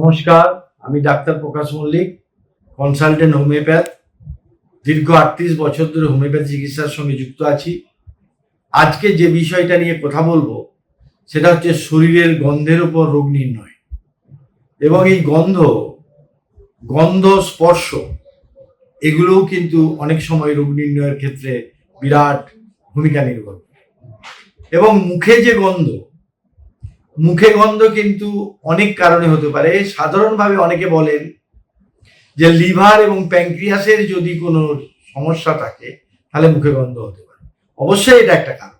নমস্কার, আমি doctor Prakash Mallick consultant homeopath দীর্ঘ আটত্রিশ বছর ধরে হোমিওপ্যাথি চিকিৎসার সঙ্গে যুক্ত আছি। আজকে যে বিষয়টা নিয়ে কথা বলব, সেটা হচ্ছে শরীরের গন্ধের উপর রোগ নির্ণয়। এবং এই গন্ধ গন্ধ স্পর্শ, এগুলোও কিন্তু অনেক সময় রোগ নির্ণয়ের ক্ষেত্রে বিরাট ভূমিকা নির্ভর করে। এবং মুখে যে গন্ধ মুখে গন্ধ কিন্তু অনেক কারণে হতে পারে। সাধারণভাবে অনেকে বলেন যে লিভার এবং প্যাঙ্ক্রিয়াসের যদি কোনো সমস্যা থাকে, তাহলে মুখে গন্ধ হতে পারে। অবশ্যই এটা একটা কারণ।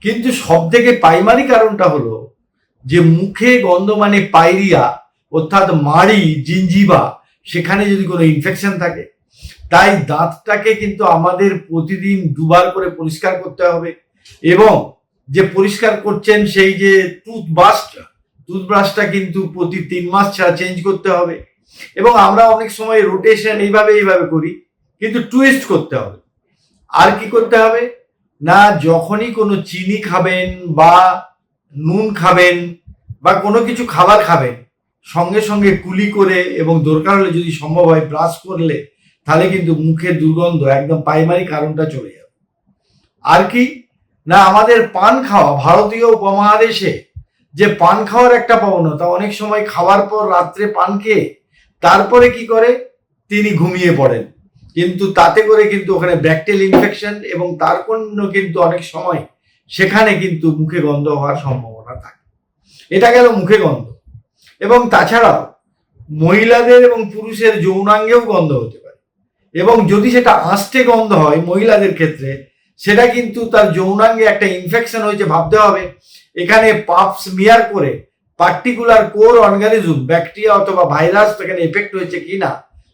কিন্তু সব থেকে প্রাইমারি কারণটা হলো যে মুখে গন্ধ মানে পাইরিয়া অর্থাৎ মাড়ি জিঞ্জিবা সেখানে যদি কোনো ইনফেকশন থাকে, তাই দাঁতটাকে কিন্তু আমাদের প্রতিদিন দুবার করে পরিষ্কার করতে হবে এবং যে পরিষ্কার করছেন সেই যে টুথব্রাশটা টুথব্রাশটা কিন্তু প্রতি তিন মাস ছাড়া চেঞ্জ করতে হবে। এবং আমরা অনেক সময় রোটেশন এইভাবে এইভাবে করি, কিন্তু টুইস্ট করতে হবে। আর কি করতে হবে? না, যখনই কোনো চিনি খাবেন বা নুন খাবেন বা কোনো কিছু খাবার খাবেন, সঙ্গে সঙ্গে কুলি করে এবং দরকার হলে যদি সম্ভব হয় ব্রাশ করলে, তাহলে কিন্তু মুখের দুর্গন্ধ একদম প্রাইমারি কারণটা চলে যাবে। আর কি? না, আমাদের পান খাওয়া, ভারতীয় উপমহাদেশে যে পান খাওয়ার একটা প্রবণতা অনেক সময় খাওয়ার পর রাত্রে পান খেয়ে তারপরে কি করে? তিনি ঘুমিয়ে পড়েন। কিন্তু তাতে করে কিন্তু ওখানে ব্যাকটেল ইনফেকশন এবং তার জন্য কিন্তু অনেক সময় সেখানে কিন্তু মুখে গন্ধ হওয়ার সম্ভাবনা থাকে। এটা গেল মুখে গন্ধ। এবং তাছাড়াও মহিলাদের এবং পুরুষের যৌনাঙ্গেও গন্ধ হতে পারে। এবং যদি সেটা আঁশটে গন্ধ হয় মহিলাদের ক্ষেত্রে সেটা কিন্তু তার যৌনাঙ্গে একটা ইনফেকশন হয়েছে, ভাবতে হবে। এখানে পাপ স্মিয়ার করে পার্টিকুলার কোর অর্গানিজম ব্যাকটেরিয়া অথবা ভাইরাস এখানে এফেক্ট হয়েছে কি না,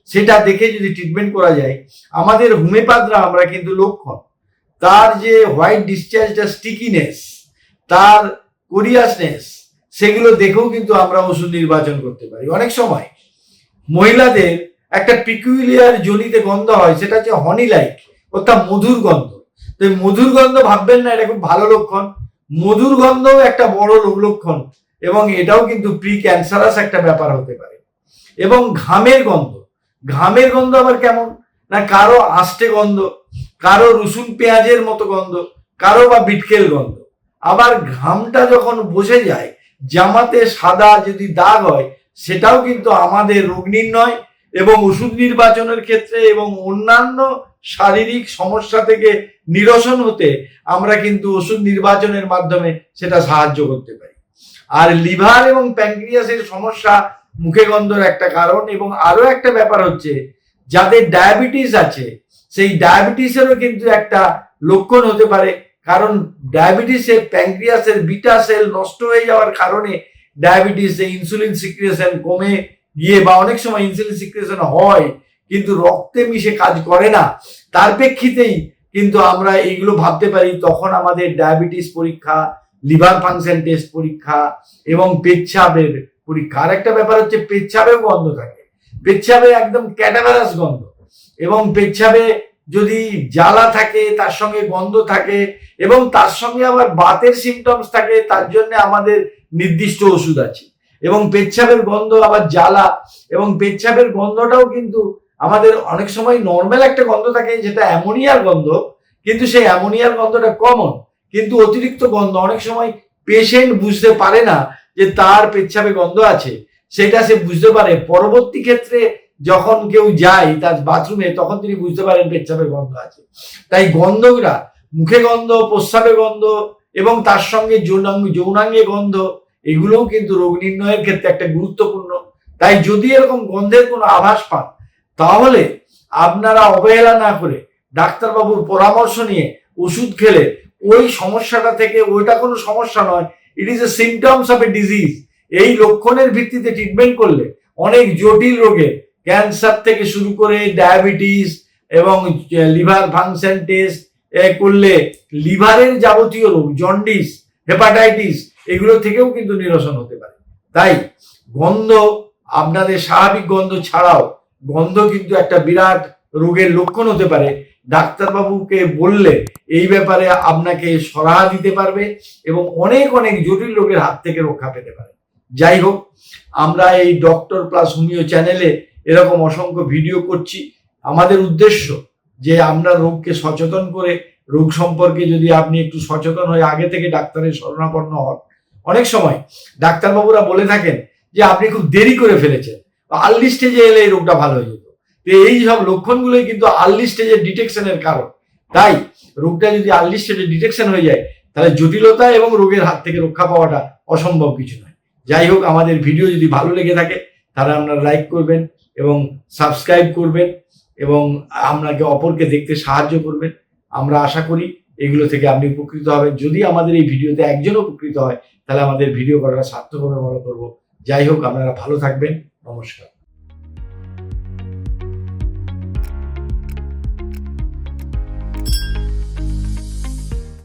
সেটা দেখে যদি ট্রিটমেন্ট করা যায়, আমাদের হোমিওপ্যাথরা আমরা কিন্তু লক্ষ্য তার যে হোয়াইট ডিসচার্জটা স্টিকিনেস তার কোরিয়াসনেস সেগুলো দেখেও কিন্তু আমরা ওষুধ নির্বাচন করতে পারি। অনেক সময় মহিলাদের একটা পিকুইলিয়ার জনিতে গন্ধ হয়, সেটা হচ্ছে হনি লাইক অর্থাৎ মধুর গন্ধ। তো মধুর গন্ধ ভাববেন না, এটা খুব ভালো লক্ষণ। মধুর গন্ধও একটা বড় রোগ লক্ষণ এবং এটাও কিন্তু প্রি ক্যান্সারাস একটা ব্যাপার হতে পারে। এবং ঘামের গন্ধ। ঘামের গন্ধ আবার কেমন? না কারও আষ্টে গন্ধ, কারও রসুন পেঁয়াজের মতো গন্ধ, কারও বা বিটকেল গন্ধ। আবার ঘামটা যখন বসে যায়, জামাতে সাদা যদি দাগ হয়, সেটাও কিন্তু আমাদের রোগ নির্ণয় এবং ওষুধ নির্বাচনের ক্ষেত্রে এবং অন্যান্য শারীরিক সমস্যা থেকে নিরসন হতে আমরা কিন্তু ওষুধ নির্বাচনের মাধ্যমে সেটা সাহায্য করতে পারি। আর লিভার এবং প্যাঙ্ক্রিয়াসের সমস্যা মুখে গন্ধর একটা কারণ এবং আরও একটা ব্যাপার হচ্ছে, যাদের ডায়াবেটিস আছে, সেই ডায়াবেটিসেরও কিন্তু একটা লক্ষণ হতে পারে। কারণ ডায়াবেটিসের প্যাঙ্ক্রিয়াসের বিটা সেল নষ্ট হয়ে যাওয়ার কারণে ডায়াবেটিসে ইনসুলিন সিক্রিয়েশন কমে গিয়ে বা অনেক সময় ইনসুলিন সিক্রিয়েশন হয় কিন্তু রক্তে মিশে কাজ করে না। তার প্রেক্ষিতেই কিন্তু আমরা এইগুলো ভাবতে পারি, তখন আমাদের ডায়াবেটিস পরীক্ষা, লিভার ফাংশন টেস্ট পরীক্ষা এবং পেচ্ছাবের পরীক্ষা। আর একটা ব্যাপার হচ্ছে পেচ্ছাবেও গন্ধ থাকে। পেচ্ছাবে একদম ক্যাটাভারাস গন্ধ। এবং পেচ্ছাবে যদি জ্বালা থাকে, তার সঙ্গে গন্ধ থাকে এবং তার সঙ্গে আবার বাতের সিমটমস থাকে, তার জন্য আমাদের নির্দিষ্ট ওষুধ আছে। এবং পেচ্ছাবের গন্ধ, আবার জ্বালা এবং পেচ্ছাবের গন্ধটাও কিন্তু আমাদের অনেক সময় নর্মাল একটা গন্ধ থাকে যেটা অ্যামোনিয়ার গন্ধ, কিন্তু সেই অ্যামোনিয়ার গন্ধটা কমন কিন্তু অতিরিক্ত গন্ধ অনেক সময় পেশেন্ট বুঝতে পারে না যে তার পেচ্ছাপে গন্ধ আছে। সেটা সে বুঝতে পারে। পরবর্তী ক্ষেত্রে যখন কেউ যায় তার বাথরুমে তখন তিনি বুঝতে পারেন পেচ্ছাবে গন্ধ আছে। তাই গন্ধগুলা মুখে গন্ধ, প্রস্রাবে গন্ধ এবং তার সঙ্গে যৌনাঙ্গ যৌনাঙ্গে গন্ধ, এগুলোও কিন্তু রোগ নির্ণয়ের ক্ষেত্রে একটা গুরুত্বপূর্ণ। তাই যদি এরকম গন্ধের কোনো আভাস পান তাহলে আপনারা অবহেলা না করে ডাক্তারবাবুর পরামর্শ নিয়ে ওষুধ খেলে ওই সমস্যাটা থেকে, ওইটা কোনো সমস্যা নয় it is a symptoms of a disease এই লক্ষণের ভিত্তিতে ট্রিটমেন্ট করলে অনেক জটিল রোগে ক্যান্সার থেকে শুরু করে ডায়াবেটিস এবং লিভার ফাংশন টেস্ট করলে লিভারের যাবতীয় রোগ, জন্ডিস হেপাটাইটিস এগুলো থেকেও কিন্তু নিরসন হতে পারে। তাই গন্ধ, আপনাদের স্বাভাবিক গন্ধ ছাড়াও গন্ধ কিন্তু একটা বিরাট রোগের লক্ষণ হতে পারে। ডাক্তারবাবুকে বললে এই ব্যাপারে আপনাকে সরাহা দিতে পারবে এবং অনেক অনেক জটিল রোগের হাত থেকে রক্ষা পেতে পারে। যাই হোক, আমরা এই ডক্টর প্লাস হোমিও চ্যানেলে এরকম অসংখ্য ভিডিও করছি। আমাদের উদ্দেশ্য যে আমরা রোগকে সচেতন করে, রোগ সম্পর্কে যদি আপনি একটু সচেতন হয়ে আগে থেকে ডাক্তারের শরণাপন্ন হন। অনেক সময় ডাক্তারবাবুরা বলে থাকেন যে আপনি খুব দেরি করে ফেলেছেন। আর্লি স্টেজে এলে এই রোগটা ভালো হয়ে যেত। তো এই সব লক্ষণগুলোই কিন্তু আর্লি স্টেজের ডিটেকশনের কারণ। তাই রোগটা যদি আর্লি স্টেজে ডিটেকশন হয়ে যায়, তাহলে জটিলতা এবং রোগের হাত থেকে রক্ষা পাওয়াটা অসম্ভব কিছু নয়। যাই হোক, আমাদের ভিডিও যদি ভালো লেগে থাকে, তাহলে আপনারা লাইক করবেন এবং সাবস্ক্রাইব করবেন এবং আপনাকে অপরকে দেখতে সাহায্য করবেন। আমরা আশা করি এগুলো থেকে আপনি উপকৃত হবেন। যদি আমাদের এই ভিডিওতে একজন উপকৃত হয়, তাহলে আমাদের ভিডিও করাটা সার্থক হবে মনে করব। যাই হোক, আপনারা ভালো থাকবেন। নমস্কার।